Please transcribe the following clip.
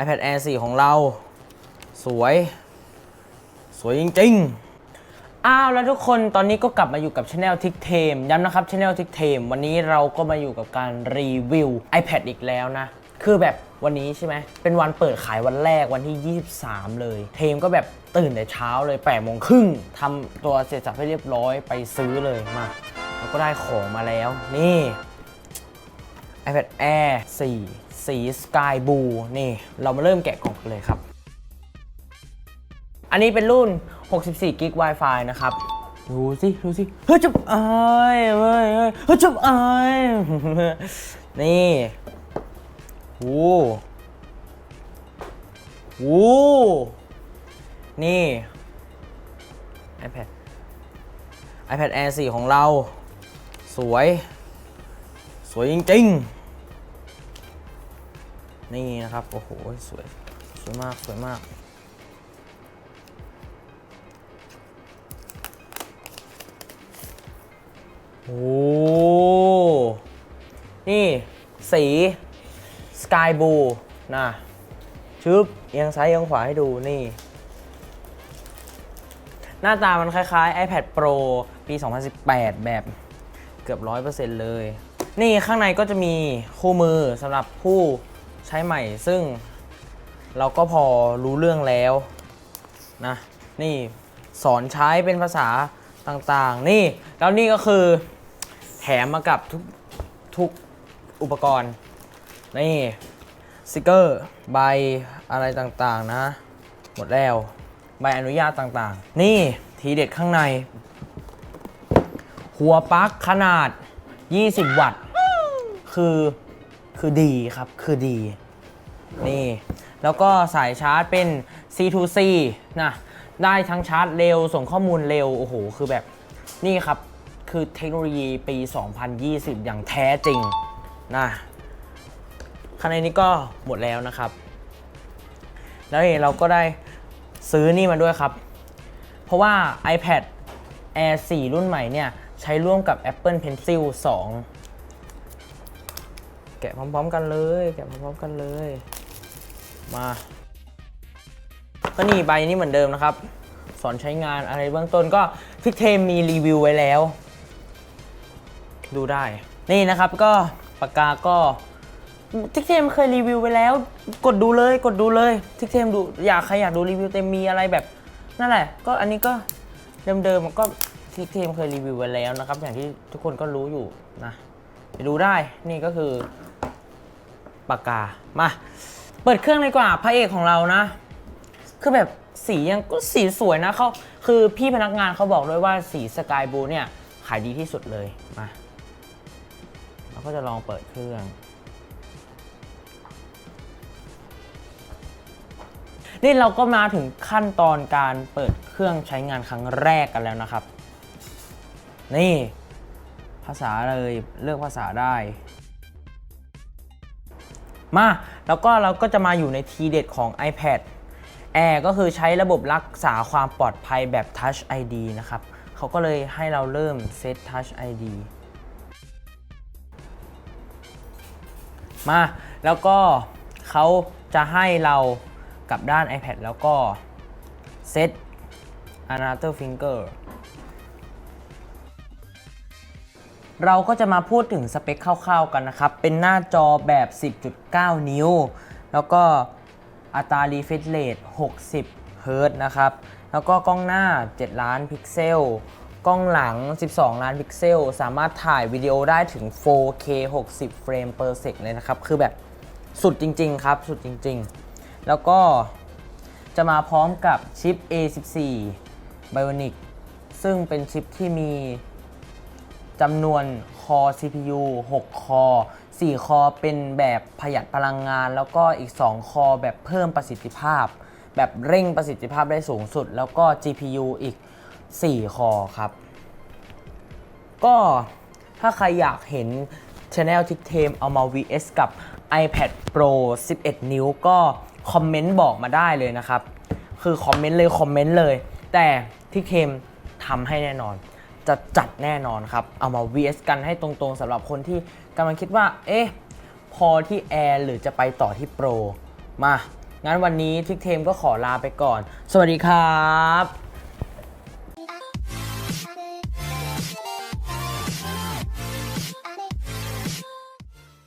iPad Air 4 ของเรา สวย สวยจริง ๆ อ้าวแล้วทุกคนตอนนี้ก็กลับมาอยู่กับช anel ทิกเทมย้ำนะครับช anel ทิกเทมวันนี้เราก็มาอยู่กับการรีวิว iPad อีกแล้วนะ คือแบบวันนี้ใช่ไหม เป็นวันเปิดขายวันแรกวันที่ 23 เลย เทมก็แบบตื่นแต่เช้าเลย8โมงครึ่งทำตัวเสร็จสับให้เรียบร้อยไปซื้อเลยมาเราก็ได้ของมาแล้ว นี่ iPad Air 4 สี Sky Blue นี่ เรามาเริ่มแกะกล่องกันเลยครับ อันนี้เป็นรุ่น 64กิก Wi-Fi นะครับ ดูสิ ดูสิ เฮ้ยจับเอ้ยเฮ้ยเฮ้ยเฮ้ยจับเอ้ยนี่โอ้โหนี่ iPad iPad Air 4 ของเรา สวย สวยจริงๆ นี่นะครับ โอ้โห สวย สวยมาก สวยมาก โอ้ นี่ สี Sky Blue นะชึบเอียงซ้ายเอียงขวาให้ดูนี่ หน้าตามันคล้ายๆ iPad Pro ปี 2018 แบบเกือบ 100%เลย นี่ข้างในก็จะมีคู่มือสำหรับผู้ใช้ใหม่ ซึ่งเราก็พอรู้เรื่องแล้วนะนี่สอนใช้เป็นภาษาต่างๆ นี่แล้วนี่ก็คือแถมมากับทุกทุกอุปกรณ์ นี่สติกเกอร์ใบอะไรต่างๆนะ หมดแล้ว ใบอนุญาตต่างๆ นี่ทีเด็ดข้างใน หัวปลั๊กขนาด 20 วัตต์ คือคือดีครับ คือดี นี่ แล้วก็สายชาร์จเป็น C2C นะ ได้ทั้งชาร์จเร็ว ส่งข้อมูลเร็ว โอ้โห คือแบบ นี่ครับ คือเทคโนโลยีปี 2020 อย่างแท้จริง นะข้างในนี้ก็หมดแล้วนะครับ แล้วอีเราก็ได้ซื้อนี่มาด้วยครับ เพราะว่า iPad Air 4 รุ่นใหม่เนี่ย ใช้ร่วมกับ Apple Pencil 2 แกะพร้อมๆกันเลย แกะพร้อมๆกันเลย มา ก็นี่ใบนี้เหมือนเดิมนะครับ สอนใช้งานอะไรเบื้องต้นก็พิกเทมมีรีวิวไว้แล้ว ดูได้ นี่นะครับก็ปากกาก็ทิกเทมเคยรีวิวไปแล้ว กดดูเลยกดดูเลยทิกเทมดูอยากใครอยากดูรีวิวเต็มมีอะไรแบบ นั่นแหละ ก็อันนี้ก็เดิมๆก็ ทิกเทมเคยรีวิวไปแล้วนะครับ อย่างที่ทุกคนก็รู้อยู่นะไปดูได้นี่ก็คือปากกามา เปิดเครื่องเลยกว่าพระเอกของเรานะ คือแบบสียังก็สีสวยนะเขาคือพี่พนักงานเขาบอกด้วยว่าสีสกายบูเนี่ยขายดีที่สุดเลยมาเราก็จะลองเปิดเครื่อง นี่เราก็มาถึงขั้นตอนการเปิดเครื่องใช้งานครั้งแรกกันแล้วนะครับ นี่ ภาษาเลยเลือกภาษาได้ มาแล้วก็เราก็จะมาอยู่ในทีเด็ดของ iPad Air ก็คือใช้ระบบรักษาความปลอดภัยแบบ Touch ID นะครับเขาก็เลยให้เราเริ่มเซต Touch ID มาแล้วก็เขาจะให้เรากับด้าน iPad แล้วก็เซต another finger เราก็จะมาพูดถึงสเปคคร่าวๆกันนะครับ เป็นหน้าจอแบบ 10.9 นิ้ว แล้วก็อัตรา refresh rate 60เฮิรต์นะครับ แล้วก็กล้องหน้า 7 ล้านพิกเซล กล้องหลัง 12 ล้านพิกเซล สามารถถ่ายวิดีโอได้ถึง 4K 60 เฟรม per sec เลยนะครับ คือแบบสุดจริง ๆ ครับ สุดจริง ๆ แล้วก็จะมาพร้อมกับชิป A14 Bionic ซึ่งเป็นชิปที่มี จำนวนคอ CPU 6 คอ 4 คอเป็นแบบประหยัดพลังงาน แล้วก็อีก 2 คอแบบเพิ่มประสิทธิภาพ แบบเร่งประสิทธิภาพได้สูงสุด แล้วก็ GPU อีก 4 คอครับ ก็ถ้าใครอยากเห็น Channel t i k t a m เอามา VS กับ iPad Pro 11 นิ้วก็คอมเมนต์บอกมาได้เลยนะครับ คือคอมเมนต์เลยคอมเมนต์เลย แต่ทิกเทมทำให้แน่นอน จะจัดแน่นอนครับ เอามา VS กันให้ตรงๆสำหรับคนที่กำลังคิดว่า เอ๊ะ พอที่ Air หรือจะไปต่อที่ Pro มา งั้นวันนี้ทิกเทมก็ขอลาไปก่อน สวัสดีครับ